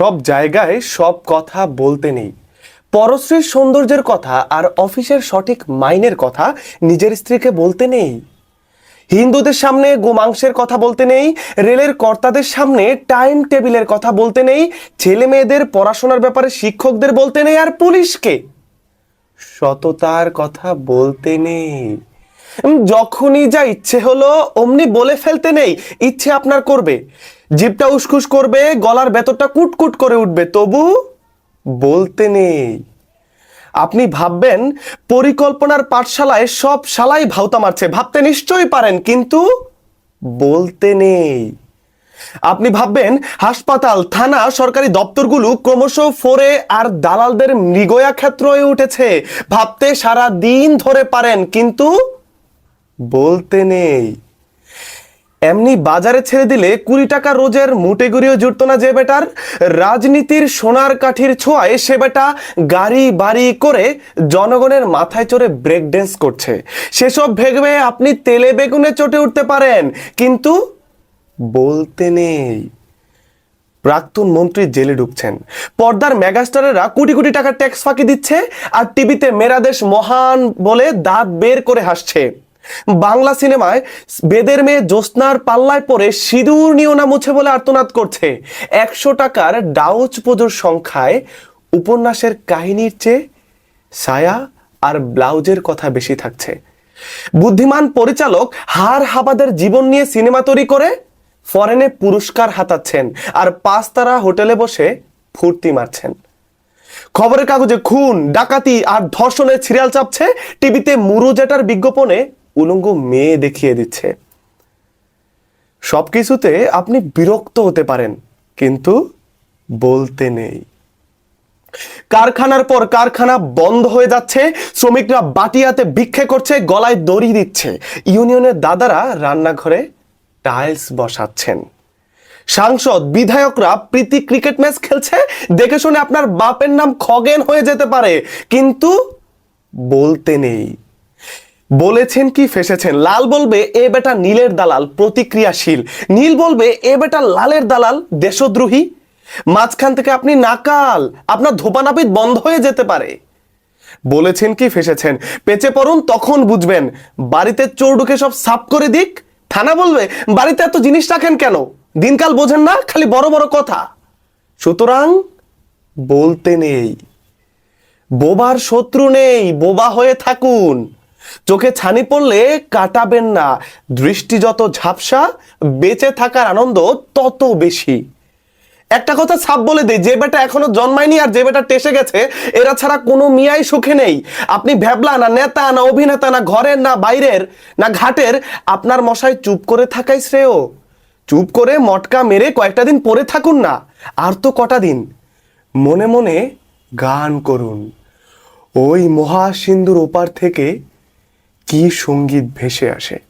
সব জায়গায় সব কথা বলতে নেই। পরশ্রীর সৌন্দর্যের কথা আর অফিসের সঠিক মাইনের কথা নিজের স্ত্রীকে বলতে নেই। হিন্দুদের সামনে গোমাংসের কথা বলতে নেই, রেলের কর্তাদের সামনে টাইম টেবিলের কথা বলতে নেই ছেলে মেয়েদের পড়াশোনার ব্যাপারে শিক্ষকদের বলতে নেই আর পুলিশকে। সততার কথা বলতে নেই। যখনই যা ইচ্ছে হলো, অমনি বলে ফেলতে নেই। ইচ্ছে আপনার করবে। জিভটা উসখুস করবে, গলার ভেতরটা কুটকুট করে উঠবে। তবু বলতে নেই। আপনি ভাববেন, পরিকল্পনার পাঠশালায় সব শালাই ভাওতা মারছে। ভাবতে নিশ্চয়ই পারেন, কিন্তু বলতে নেই। আপনি ভাববেন, হাসপাতাল, থানা, সরকারি দপ্তরগুলো ক্রমশ ফোরে আর দালালদের মৃগয়া ক্ষেত্র হয়ে উঠেছে। ভাবতে সারা দিন ধরে পারেন, কিন্তু বলতে নেই। এমনি বাজারে ছেড়ে দিলে কুড়ি টাকা রোজের মোটে গুড়িও জুটতো না যে বেটার। রাজনীতির সোনার কাঠির ছোঁয়ায় সে বেটা গাড়ি বাড়ি করে জনগণের মাথায় চড়ে ব্রেক ড্যান্স করছে। সেসব ভেবে আপনি তেলে বেগুনে চটে উঠতে পারেন, কিন্তু বলতে নেই। প্রাক্তন মন্ত্রী জেলে ঢুকছেন। পর্দার মেগাস্টারেরা কোটি কোটি টাকার ট্যাক্স ফাঁকি দিচ্ছে, আর টিভিতে মেরাদেশ মহান বলে দাঁত বের করে হাসছে। বাংলা সিনেমায় বেদের মেয়ে জ্যোৎস্নার পাল্লায় পড়ে সিঁদুর নিও না মুছে বলে আর্তনাদ করছে। একশো টাকার ডাউচ পুজোর সংখ্যায় উপন্যাসের কাহিনীর চেয়ে সায়া আর ব্লাউজের কথা বেশি থাকছে। বুদ্ধিমান পরিচালক হার হাবাদের জীবন নিয়ে সিনেমা তৈরি করে ফরেনে পুরস্কার হাতাচ্ছেন আর পাঁচ তারা হোটেলে বসে ফুর্তি মারছেন। খবরের কাগজে খুন, ডাকাতি আর ধর্ষণের সিরিয়াল চাপছে টিভিতে মুরুজেটার বিজ্ঞাপনে উলঙ্গ মেয়ে দেখিয়ে দিচ্ছে। সবকিছুতে আপনি বিরক্ত হতে পারেন, কিন্তু বলতে নেই। কারখানার পর কারখানা বন্ধ হয়ে যাচ্ছে, শ্রমিকরা বাটিয়াতে ভিক্ষে করছে, গলায় দড়ি দিচ্ছে। ইউনিয়নের দাদারা রান্নাঘরে টাইলস বসাচ্ছেন। সাংসদ, বিধায়করা প্রীতি ক্রিকেট ম্যাচ খেলছে, দেখে শুনে আপনার বাপের নাম খগেন হয়ে যেতে পারে, কিন্তু বলতে নেই। বলেছেন কি ফেসেছেন? লাল বলবে, এ বেটা নীলের দালাল, প্রতিক্রিয়াশীল। নীল বলবে, এ বেটা লালের দালাল, দেশদ্রোহী। মাঝখান থেকে আপনি নাকাল, আপনার ধোপানাপিত বন্ধ হয়ে যেতে পারে। বলেছেন কি ফেসেছেন? পেঁচে পড়ুন, তখন বুঝবেন। বাড়িতে চোর ঢুকে সব সাফ করে দিক। থানা বলবে, বাড়িতে এত জিনিস রাখেন কেন? দিনকাল বোঝেন না, খালি বড় বড় কথা। সুতরাং বলতে নেই। বোবার শত্রু নেই, বোবা হয়ে থাকুন। চোখে ছানি পড়লে কাটাবেন না। দৃষ্টি যত ঝাপসা, বেঁচে থাকার আনন্দ তত বেশি। একটা কথা ছাপ বলে দেই, যে বেটা এখনও জন্মায়নি আর যে বেটা টেসে গেছে, এরা ছাড়া কোনো মিয়াই সুখে নেই। আপনি ভ্যাবলা না নেতা, না অভিনেতা, না ঘরের, না বাইরের, না ঘাটের, আপনার মশাই চুপ করে থাকাই শ্রেয়। চুপ করে মটকা মেরে কয়েকটা দিন পরে থাকুন না, আর তো কটা দিন। মনে মনে গান করুন। ওই মহাসিন্ধুর ওপার থেকে কি সংগীত ভেসে আসে?